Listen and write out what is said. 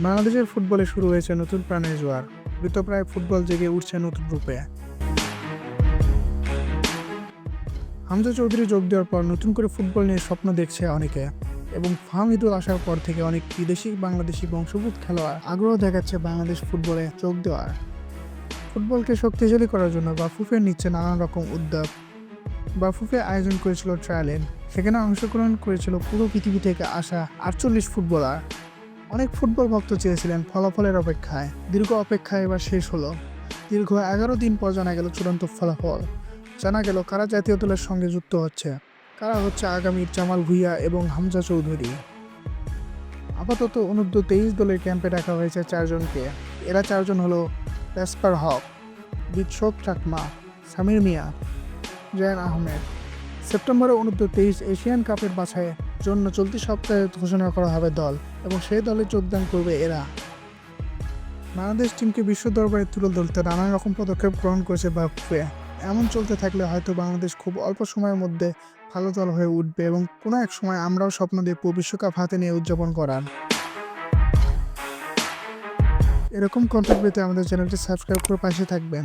বাংলাদেশের ফুটবলে শুরু হয়েছে নতুন প্রাণের জোয়ার। মৃতপ্রায় ফুটবল জেগে উঠছে নতুন রূপে। হামজা চৌধুরী যোগ দেওয়ার পর নতুন করে ফুটবল নিয়ে স্বপ্ন দেখছে অনেকে। এবং ফাহমিদুল আসার পর থেকে অনেক বিদেশি, বাংলাদেশি বংশোদ্ভূত খেলোয়াড় আগ্রহ দেখাচ্ছে বাংলাদেশ ফুটবলে যোগ দেওয়ার। ফুটবলকে শক্তিশালী করার জন্য বাফুফে নিচ্ছে নানান রকম উদ্যোগ। বাফুফে আয়োজন করেছিল ট্রায়ালেন সেখানে অংশগ্রহণ করেছিল পুরো পৃথিবী থেকে আসা আটচল্লিশ ফুটবলার। অনেক ফুটবল ভক্ত চেয়েছিলেন ফলাফলের অপেক্ষায়। দীর্ঘ অপেক্ষা এবার শেষ হলো। দীর্ঘ এগারো দিন পর জানা গেল চূড়ান্ত ফলাফল। জানা গেল কারা জাতীয় দলের সঙ্গে যুক্ত হচ্ছে। কারা হচ্ছে আগামীর জামাল ভুইয়া এবং হামজা চৌধুরী। আপাতত অনূর্ধ্ব তেইশ দলের ক্যাম্পে রাখা হয়েছে চারজনকে। এরা চারজন হলো প্যাসপার হক, বিশ্বক চাকমা সামির মিয়া, জয়ান আহমেদ। সেপ্টেম্বরে অনূর্ধ্ব তেইশ এশিয়ান কাপের বাছাইয়ের জন্য চলতি সপ্তাহে ঘোষণা করা হবে দল, এবং সেই দলে যোগদান করবে এরা। বাংলাদেশ টিমকে বিশ্ব দরবারে তুলে ধরতে নানান রকম পদক্ষেপ গ্রহণ করেছে বাফুফে। এমন চলতে থাকলে হয়তো বাংলাদেশ খুব অল্প সময়ের মধ্যে ভালো দল হয়ে উঠবে, এবং কোনো এক সময় আমরাও স্বপ্ন দেখব বিশ্বকাপ হাতে নিয়ে উদযাপন করার। এরকম কন্টেন্ট পেতে আমাদের চ্যানেলটি সাবস্ক্রাইব করে পাশে থাকবেন।